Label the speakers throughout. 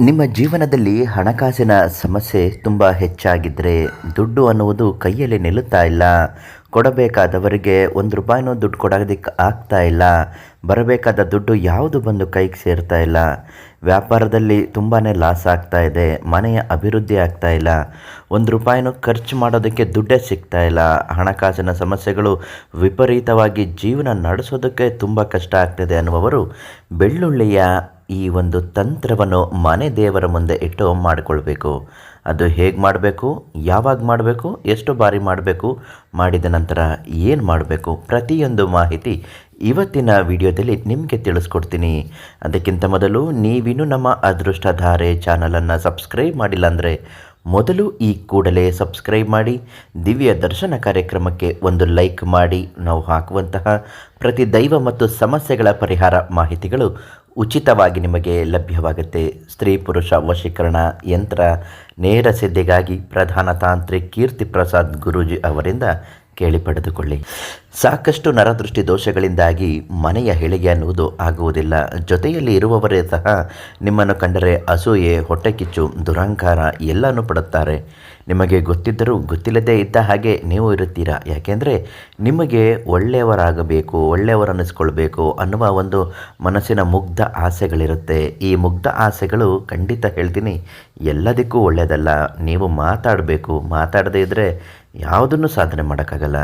Speaker 1: ನಿಮ್ಮ ಜೀವನದಲ್ಲಿ ಹಣಕಾಸಿನ ಸಮಸ್ಯೆ ತುಂಬ ಹೆಚ್ಚಾಗಿದ್ದರೆ ದುಡ್ಡು ಅನ್ನುವುದು ಕೈಯಲ್ಲಿ ನಿಲ್ಲುತ್ತಾ ಇಲ್ಲ. ಕೊಡಬೇಕಾದವರಿಗೆ ಒಂದು ರೂಪಾಯಿನೂ ದುಡ್ಡು ಕೊಡೋದಕ್ಕೆ ಆಗ್ತಾ ಇಲ್ಲ. ಬರಬೇಕಾದ ದುಡ್ಡು ಯಾವುದು ಬಂದು ಕೈಗೆ ಸೇರ್ತಾ ಇಲ್ಲ. ವ್ಯಾಪಾರದಲ್ಲಿ ತುಂಬಾ ಲಾಸ್ ಆಗ್ತಾ ಇದೆ. ಮನೆಯ ಅಭಿವೃದ್ಧಿ ಆಗ್ತಾ ಇಲ್ಲ. ಒಂದು ರೂಪಾಯಿನೂ ಖರ್ಚು ಮಾಡೋದಕ್ಕೆ ದುಡ್ಡೇ ಸಿಗ್ತಾ ಇಲ್ಲ. ಹಣಕಾಸಿನ ಸಮಸ್ಯೆಗಳು ವಿಪರೀತವಾಗಿ ಜೀವನ ನಡೆಸೋದಕ್ಕೆ ತುಂಬ ಕಷ್ಟ ಆಗ್ತಿದೆ ಅನ್ನುವವರು ಬೆಳ್ಳುಳ್ಳಿಯ ಈ ಒಂದು ತಂತ್ರವನ್ನು ಮನೆ ದೇವರ ಮುಂದೆ ಇಟ್ಟು ಮಾಡಿಕೊಳ್ಬೇಕು. ಅದು ಹೇಗೆ ಮಾಡಬೇಕು? ಯಾವಾಗ ಮಾಡಬೇಕು? ಎಷ್ಟು ಬಾರಿ ಮಾಡಬೇಕು? ಮಾಡಿದ ನಂತರ ಏನು ಮಾಡಬೇಕು? ಪ್ರತಿಯೊಂದು ಮಾಹಿತಿ ಇವತ್ತಿನ ವಿಡಿಯೋದಲ್ಲಿ ನಿಮಗೆ ತಿಳಿಸ್ಕೊಡ್ತೀನಿ. ಅದಕ್ಕಿಂತ ಮೊದಲು ನೀವಿನ್ನೂ ನಮ್ಮ ಅದೃಷ್ಟಧಾರೆ ಚಾನಲನ್ನು ಸಬ್ಸ್ಕ್ರೈಬ್ ಮಾಡಿಲ್ಲ ಅಂದರೆ ಮೊದಲು ಈ ಕೂಡಲೇ ಸಬ್ಸ್ಕ್ರೈಬ್ ಮಾಡಿ, ದಿವ್ಯ ದರ್ಶನ ಕಾರ್ಯಕ್ರಮಕ್ಕೆ ಒಂದು ಲೈಕ್ ಮಾಡಿ, ನಾವು ಹಾಕುವಂತಹ ಪ್ರತಿ ದೈವ ಮತ್ತು ಸಮಸ್ಯೆಗಳ ಪರಿಹಾರ ಮಾಹಿತಿಗಳು ಉಚಿತವಾಗಿ ನಿಮಗೆ ಲಭ್ಯವಾಗುತ್ತೆ. ಸ್ತ್ರೀ ಪುರುಷ ವಶೀಕರಣ ಯಂತ್ರ ನೇರ ಸಿದ್ಧಿಗಾಗಿ ಪ್ರಧಾನ ತಾಂತ್ರಿಕ್ ಕೀರ್ತಿ ಪ್ರಸಾದ್ ಗುರೂಜಿ ಅವರಿಂದ ಕೇಳಿ ಪಡೆದುಕೊಳ್ಳಿ ಸಾಕಷ್ಟು ನರದೃಷ್ಟಿ ದೋಷಗಳಿಂದಾಗಿ ಮನೆಯ ಹೇಳಿಗೆ ಅನ್ನುವುದು ಆಗುವುದಿಲ್ಲ. ಜೊತೆಯಲ್ಲಿ ಇರುವವರೇ ಸಹ ನಿಮ್ಮನ್ನು ಕಂಡರೆ ಅಸೂಯೆ ಹೊಟ್ಟೆಕಿಚ್ಚು ದುರಹಂಕಾರ ಎಲ್ಲನೂ ಪಡುತ್ತಾರೆ. ನಿಮಗೆ ಗೊತ್ತಿದ್ದರೂ ಗೊತ್ತಿಲ್ಲದೇ ಇದ್ದ ಹಾಗೆ ನೀವು ಇರುತ್ತೀರಾ? ಯಾಕೆಂದರೆ ನಿಮಗೆ ಒಳ್ಳೆಯವರಾಗಬೇಕು, ಒಳ್ಳೆಯವರನ್ನಿಸ್ಕೊಳ್ಬೇಕು ಅನ್ನುವ ಒಂದು ಮನಸ್ಸಿನ ಮುಗ್ಧ ಆಸೆಗಳಿರುತ್ತೆ. ಈ ಮುಗ್ಧ ಆಸೆಗಳು ಖಂಡಿತ ಹೇಳ್ತೀನಿ, ಎಲ್ಲದಕ್ಕೂ ಒಳ್ಳೆಯದಲ್ಲ. ನೀವು ಮಾತಾಡಬೇಕು, ಮಾತಾಡದೇ ಇದ್ದರೆ ಯಾವುದನ್ನು ಸಾಧನೆ ಮಾಡೋಕ್ಕಾಗಲ್ಲ.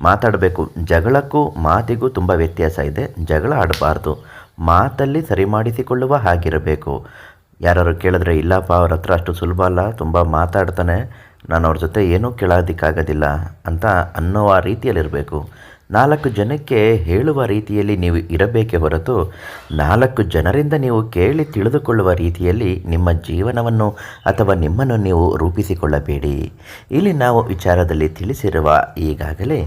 Speaker 1: ಮಾತಾಡಬೇಕು, ಜಗಳಕ್ಕೂ ಮಾತಿಗೂ ತುಂಬ ವ್ಯತ್ಯಾಸ ಇದೆ. ಜಗಳ ಆಡಬಾರ್ದು. ಮಾತಲ್ಲಿ ಸರಿ ಮಾಡಿಸಿಕೊಳ್ಳುವ ಹಾಗಿರಬೇಕು. ಯಾರು ಕೇಳಿದ್ರೆ, ಇಲ್ಲಪ್ಪ, ಅವ್ರ ಹತ್ರ ಅಷ್ಟು ಸುಲಭ ಅಲ್ಲ, ತುಂಬ ಮಾತಾಡ್ತಾನೆ, ನಾನು ಅವ್ರ ಜೊತೆ ಏನೂ ಕೇಳೋದಕ್ಕಾಗೋದಿಲ್ಲ ಅಂತ ಅನ್ನೋ ಆ ರೀತಿಯಲ್ಲಿರಬೇಕು. ನಾಲ್ಕು ಜನಕ್ಕೆ ಹೇಳುವ ರೀತಿಯಲ್ಲಿ ನೀವು ಇರಬೇಕೇ ಹೊರತು, ನಾಲ್ಕು ಜನರಿಂದ ನೀವು ಕೇಳಿ ತಿಳಿದುಕೊಳ್ಳುವ ರೀತಿಯಲ್ಲಿ ನಿಮ್ಮ ಜೀವನವನ್ನು ಅಥವಾ ನಿಮ್ಮನ್ನು ನೀವು ರೂಪಿಸಿಕೊಳ್ಳಬೇಡಿ. ಇಲ್ಲಿ ನಾವು ವಿಚಾರದಲ್ಲಿ ತಿಳಿಸಿರುವ ಈಗಾಗಲೇ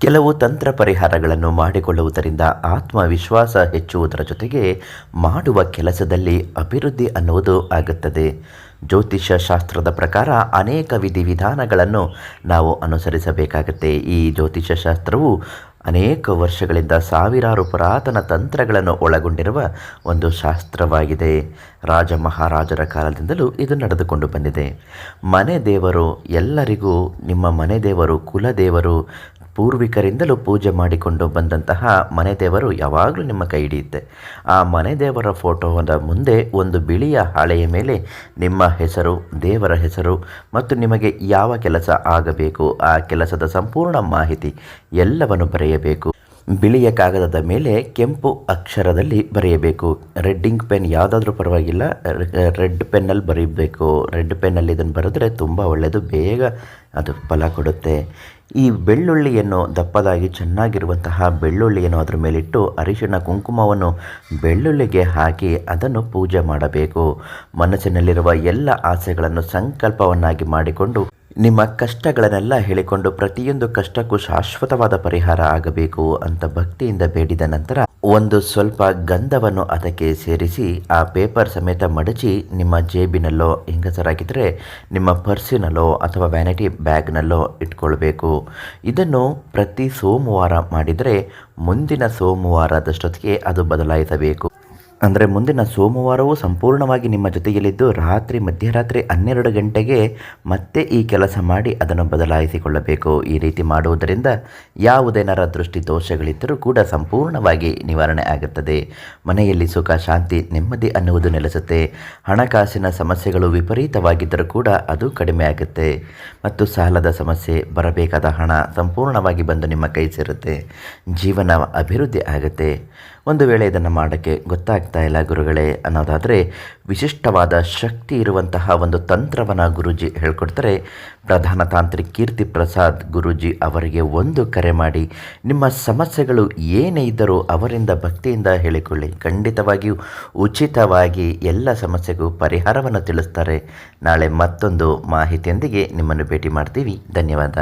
Speaker 1: ಕೆಲವು ತಂತ್ರ ಪರಿಹಾರಗಳನ್ನು ಮಾಡಿಕೊಳ್ಳುವುದರಿಂದ ಆತ್ಮವಿಶ್ವಾಸ ಹೆಚ್ಚುವುದರ ಜೊತೆಗೆ ಮಾಡುವ ಕೆಲಸದಲ್ಲಿ ಅಭಿವೃದ್ಧಿ ಅನ್ನುವುದು ಆಗುತ್ತದೆ. ಜ್ಯೋತಿಷ್ಯ ಶಾಸ್ತ್ರದ ಪ್ರಕಾರ ಅನೇಕ ವಿಧಿವಿಧಾನಗಳನ್ನು ನಾವು ಅನುಸರಿಸಬೇಕಾಗುತ್ತೆ. ಈ ಜ್ಯೋತಿಷ್ಯ ಶಾಸ್ತ್ರವು ಅನೇಕ ವರ್ಷಗಳಿಂದ ಸಾವಿರಾರು ಪುರಾತನ ತಂತ್ರಗಳನ್ನು ಒಳಗೊಂಡಿರುವ ಒಂದು ಶಾಸ್ತ್ರವಾಗಿದೆ. ರಾಜ ಮಹಾರಾಜರ ಕಾಲದಿಂದಲೂ ಇದು ನಡೆದುಕೊಂಡು ಬಂದಿದೆ. ಮನೆ ದೇವರು ಎಲ್ಲರಿಗೂ, ನಿಮ್ಮ ಮನೆ ದೇವರು ಕುಲದೇವರು ಪೂರ್ವಿಕರಿಂದಲೂ ಪೂಜೆ ಮಾಡಿಕೊಂಡು ಬಂದಂತಹ ಮನೆ ದೇವರು ಯಾವಾಗಲೂ ನಿಮ್ಮ ಕೈ ಹಿಡಿಯುತ್ತೆ. ಆ ಮನೆ ದೇವರ ಫೋಟೋದ ಮುಂದೆ ಒಂದು ಬಿಳಿಯ ಹಾಳೆಯ ಮೇಲೆ ನಿಮ್ಮ ಹೆಸರು, ದೇವರ ಹೆಸರು ಮತ್ತು ನಿಮಗೆ ಯಾವ ಕೆಲಸ ಆಗಬೇಕು, ಆ ಕೆಲಸದ ಸಂಪೂರ್ಣ ಮಾಹಿತಿ ಎಲ್ಲವನ್ನು ಬರೆಯಬೇಕು. ಬಿಳಿಯ ಕಾಗದದ ಮೇಲೆ ಕೆಂಪು ಅಕ್ಷರದಲ್ಲಿ ಬರೆಯಬೇಕು. ರೆಡ್ಡಿಂಗ್ ಪೆನ್ ಯಾವುದಾದ್ರೂ ಪರವಾಗಿಲ್ಲ. ರೆಡ್ ಪೆನ್ನಲ್ಲಿ ಬರೀಬೇಕು. ರೆಡ್ ಪೆನ್ನಲ್ಲಿ ಇದನ್ನು ಬರೆದ್ರೆ ತುಂಬ ಒಳ್ಳೆಯದು ಬೇಗ ಅದು ಫಲ ಕೊಡುತ್ತೆ. ಈ ಬೆಳ್ಳುಳ್ಳಿಯನ್ನು ದಪ್ಪದಾಗಿ ಚೆನ್ನಾಗಿರುವಂತಹ ಬೆಳ್ಳುಳ್ಳಿಯನ್ನು ಅದರ ಮೇಲಿಟ್ಟು ಅರಿಶಿಣ ಕುಂಕುಮವನ್ನು ಬೆಳ್ಳುಳ್ಳಿಗೆ ಹಾಕಿ ಅದನ್ನು ಪೂಜೆ ಮಾಡಬೇಕು. ಮನಸ್ಸಿನಲ್ಲಿರುವ ಎಲ್ಲ ಆಸೆಗಳನ್ನು ಸಂಕಲ್ಪವನ್ನಾಗಿ ಮಾಡಿಕೊಂಡು ನಿಮ್ಮ ಕಷ್ಟಗಳನ್ನೆಲ್ಲ ಹೇಳಿಕೊಂಡು ಪ್ರತಿಯೊಂದು ಕಷ್ಟಕ್ಕೂ ಶಾಶ್ವತವಾದ ಪರಿಹಾರ ಆಗಬೇಕು ಅಂತ ಭಕ್ತಿಯಿಂದ ಬೇಡಿದ ನಂತರ ಒಂದು ಸ್ವಲ್ಪ ಗಂಧವನ್ನು ಅದಕ್ಕೆ ಸೇರಿಸಿ ಆ ಪೇಪರ್ ಸಮೇತ ಮಡಚಿ ನಿಮ್ಮ ಜೇಬಿನಲ್ಲೋ ಹೆಂಗಸರಾಗಿದ್ದರೆ ನಿಮ್ಮ ಪರ್ಸಿನಲ್ಲೋ ಅಥವಾ ವ್ಯಾನಿಟಿ ಬ್ಯಾಗ್ನಲ್ಲೋ ಇಟ್ಕೊಳ್ಬೇಕು. ಇದನ್ನು ಪ್ರತಿ ಸೋಮವಾರ ಮಾಡಿದರೆ ಮುಂದಿನ ಸೋಮವಾರದಷ್ಟೊತ್ತಿಗೆ ಅದು ಬದಲಾಯಿಸಬೇಕು. ಅಂದರೆ ಮುಂದಿನ ಸೋಮವಾರವೂ ಸಂಪೂರ್ಣವಾಗಿ ನಿಮ್ಮ ಜೊತೆಯಲ್ಲಿದ್ದು ರಾತ್ರಿ, ಮಧ್ಯರಾತ್ರಿ ಹನ್ನೆರಡು ಗಂಟೆಗೆ ಮತ್ತೆ ಈ ಕೆಲಸ ಮಾಡಿ ಅದನ್ನು ಬದಲಾಯಿಸಿಕೊಳ್ಳಬೇಕು. ಈ ರೀತಿ ಮಾಡುವುದರಿಂದ ಯಾವುದೇನಾರ ದೃಷ್ಟಿ ದೋಷಗಳಿದ್ದರೂ ಕೂಡ ಸಂಪೂರ್ಣವಾಗಿ ನಿವಾರಣೆ ಆಗುತ್ತದೆ. ಮನೆಯಲ್ಲಿ ಸುಖ, ಶಾಂತಿ, ನೆಮ್ಮದಿ ಅನ್ನುವುದು ನೆಲೆಸುತ್ತೆ. ಹಣಕಾಸಿನ ಸಮಸ್ಯೆಗಳು ವಿಪರೀತವಾಗಿದ್ದರೂ ಕೂಡ ಅದು ಕಡಿಮೆ ಆಗುತ್ತೆ. ಮತ್ತು ಸಾಲದ ಸಮಸ್ಯೆ, ಬರಬೇಕಾದ ಹಣ ಸಂಪೂರ್ಣವಾಗಿ ಬಂದು ನಿಮ್ಮ ಕೈ ಸೇರುತ್ತೆ. ಜೀವನ ಅಭಿವೃದ್ಧಿ ಆಗುತ್ತೆ. ಒಂದು ವೇಳೆ ಇದನ್ನು ಮಾಡೋಕ್ಕೆ ಗೊತ್ತಾಗ್ತಾ ಇಲ್ಲ ಗುರುಗಳೇ ಅನ್ನೋದಾದರೆ, ವಿಶಿಷ್ಟವಾದ ಶಕ್ತಿ ಇರುವಂತಹ ಒಂದು ತಂತ್ರವನ್ನು ಗುರುಜಿ ಹೇಳ್ಕೊಡ್ತಾರೆ. ಪ್ರಧಾನ ತಾಂತ್ರಿಕ ಕೀರ್ತಿ ಪ್ರಸಾದ್ ಗುರುಜಿ ಅವರಿಗೆ ಒಂದು ಕರೆ ಮಾಡಿ, ನಿಮ್ಮ ಸಮಸ್ಯೆಗಳು ಏನೇ ಇದ್ದರೂ ಅವರಿಂದ ಭಕ್ತಿಯಿಂದ ಹೇಳಿಕೊಳ್ಳಿ. ಖಂಡಿತವಾಗಿಯೂ ಉಚಿತವಾಗಿ ಎಲ್ಲ ಸಮಸ್ಯೆಗೂ ಪರಿಹಾರವನ್ನು ತಿಳಿಸ್ತಾರೆ. ನಾಳೆ ಮತ್ತೊಂದು ಮಾಹಿತಿಯೊಂದಿಗೆ ನಿಮ್ಮನ್ನು ಭೇಟಿ ಮಾಡ್ತೀವಿ. ಧನ್ಯವಾದ.